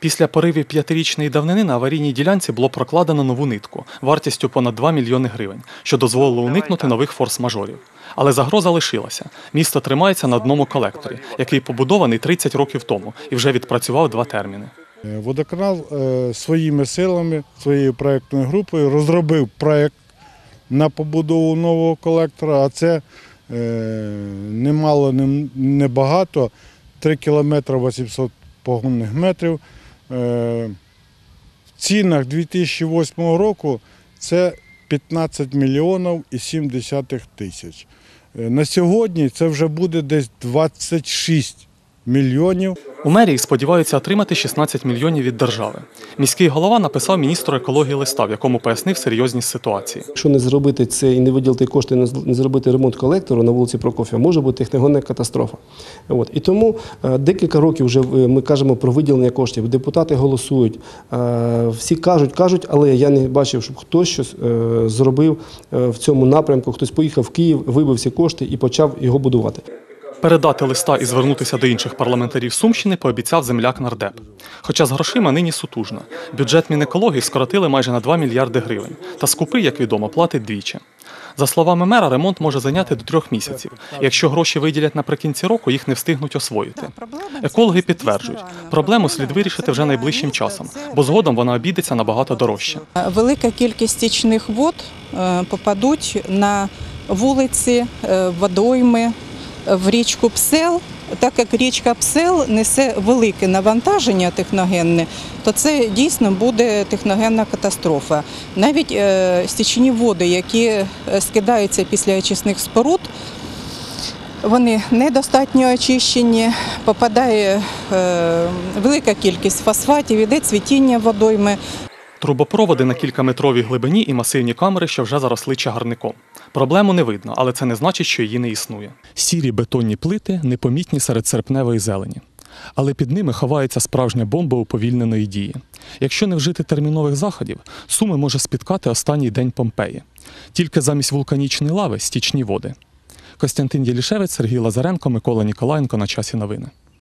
Після поривів п'ятирічної давнини на аварійній ділянці було прокладено нову нитку вартістю понад 2 мільйони гривень, що дозволило уникнути нових форс-мажорів. Але загроза лишилася. Місто тримається на одному колекторі, який побудований 30 років тому і вже відпрацював два терміни. Е, Водоканал е, своїми силами, своєю проєктною групою розробив проєкт на побудову нового колектора, а це е, немало, не- небагато, 3 кілометри 800 погонних метрів. Е, В цінах 2008 року це 15 мільйонів і 7 тисяч. Е, На сьогодні це вже буде десь 26 мільйонів. У мерії сподіваються отримати 16 мільйонів від держави. Міський голова написав міністру екології листа, в якому пояснив серйозність ситуації. Якщо не зробити це і не виділити кошти, не з- не зробити ремонт колектору на вулиці Прокоф'я, може бути техногенна катастрофа. От. І тому е, декілька років вже е, ми кажемо про виділення коштів. Депутати голосують, е, всі кажуть, кажуть, але я не бачив, щоб хтось щось зробив в цьому напрямку. Хтось поїхав в Київ, вибив ці кошти і почав його будувати. Передати листа і звернутися до інших парламентарів Сумщини пообіцяв земляк нардеп. Хоча з грошима нині сутужно. Бюджет Мінекології скоротили майже на 2 мільярди гривень. Та скупи, як відомо, платить двічі. За словами мера, ремонт може зайняти до трьох місяців. Якщо гроші виділять наприкінці року, їх не встигнуть освоїти. Екологи підтверджують, проблему слід вирішити вже найближчим часом, бо згодом вона обійдеться набагато дорожче. Велика кількість стічних вод е, попадуть на вулиці, е, водойми, е, в річку Псел. Так як річка Псел несе велике навантаження техногенне, то це дійсно буде техногенна катастрофа. Навіть е, стічні води, які е, скидаються після очисних споруд, вони недостатньо очищені, попадає е, велика кількість фосфатів, іде цвітіння водойми. Трубопроводи на кількаметровій глибині і масивні камери, що вже заросли чагарником. Проблему не видно, але це не значить, що її не існує. Сірі бетонні плити непомітні серед серпневої зелені. Але під ними ховається справжня бомба уповільненої дії. Якщо не вжити термінових заходів, суми може спіткати останній день Помпеї. Тільки замість вулканічної лави стічні води. Костянтин Єлішевець, Сергій Лазаренко, Микола Ніколаєнко на часі новини.